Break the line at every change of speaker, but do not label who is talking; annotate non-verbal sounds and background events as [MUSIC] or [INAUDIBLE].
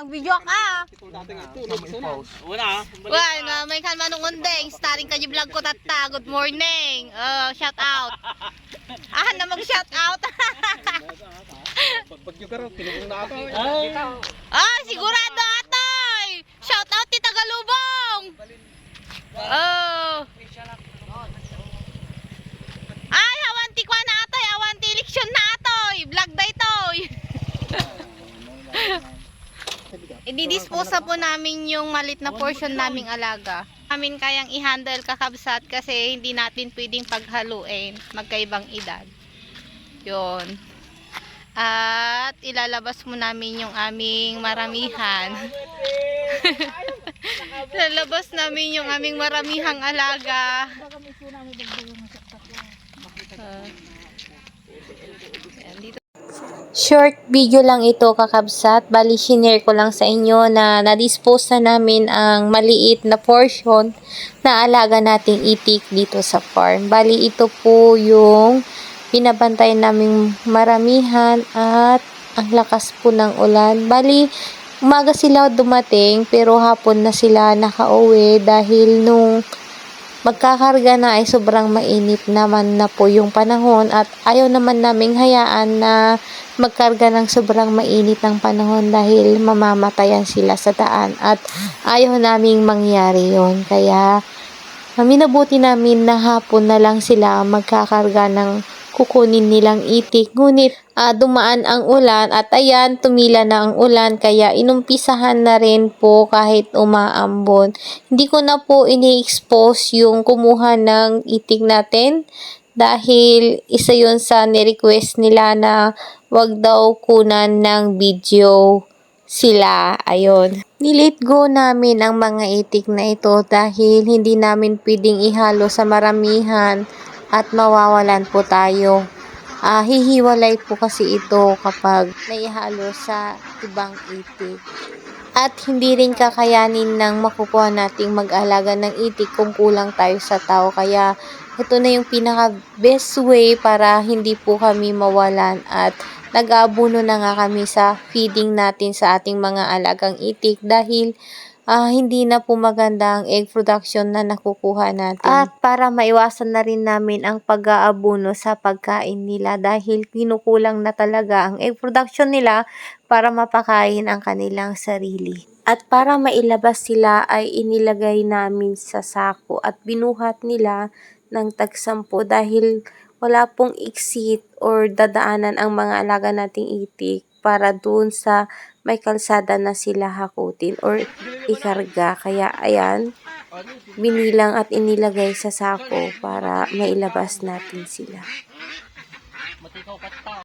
Ang video ka.
Wala.
Well, na may kan manungundeng. Starring kayo vlog ko tata. Good morning. Uh, shout out. Ah, na mag shout out.
Pag yung karo, kinubong na ako.
ah, sigurado Ididispose po namin yung malit na portion naming alaga. Amin kayang i-handle kakabsat kasi hindi natin pwedeng paghaluin. Magkaibang edad. Yun. At ilalabas mo namin yung aming maramihan. [LAUGHS] Lalabas namin yung aming maramihang alaga. Ah. Short video lang ito kakabsat. Bali, shinare ko lang sa inyo na na-dispose na namin ang maliit na portion na alaga nating itik dito sa farm. Bali, ito po yung pinabantay naming maramihan at ang lakas po ng ulan. Bali, umaga sila dumating pero hapon na sila nakauwi dahil nung magkakarga na ay sobrang mainit naman na po yung panahon at ayaw naman naming hayaan na magkarga ng sobrang mainit ng panahon dahil mamamatayan sila sa daan at ayaw naming mangyari yon kaya ah, minabuti namin na hapon na lang sila magkakarga ng kukunin nilang itik ngunit ah, dumaan ang ulan at ayan tumila na ang ulan kaya inumpisahan na rin po kahit umaambon hindi ko na po ini-expose yung kumuha ng itik natin dahil isa yun sa ni-request nila na wag daw kunan ng video sila. Ayun. Nilit go namin ang mga itik na ito dahil hindi namin pwedeng ihalo sa maramihan at mawawalan po tayo. Ah, hihiwalay po kasi ito kapag naihalo sa ibang itik. At hindi rin kakayanin ng makukuha nating mag-alaga ng itik kung kulang tayo sa tao. Kaya ito na yung pinaka best way para hindi po kami mawalan at nag-aabuno na nga kami sa feeding natin sa ating mga alagang itik dahil ah, hindi na po maganda ang egg production na nakukuha natin. At para maiwasan na rin namin ang pag-aabuno sa pagkain nila dahil kinukulang na talaga ang egg production nila para mapakain ang kanilang sarili. At para mailabas sila ay inilagay namin sa sako at binuhat nila ng tagsampo dahil wala pong exit or dadaanan ang mga alaga nating itik para doon sa may kalsada na sila hakutin or ikarga. Kaya ayan, binilang at inilagay sa sako para mailabas natin sila.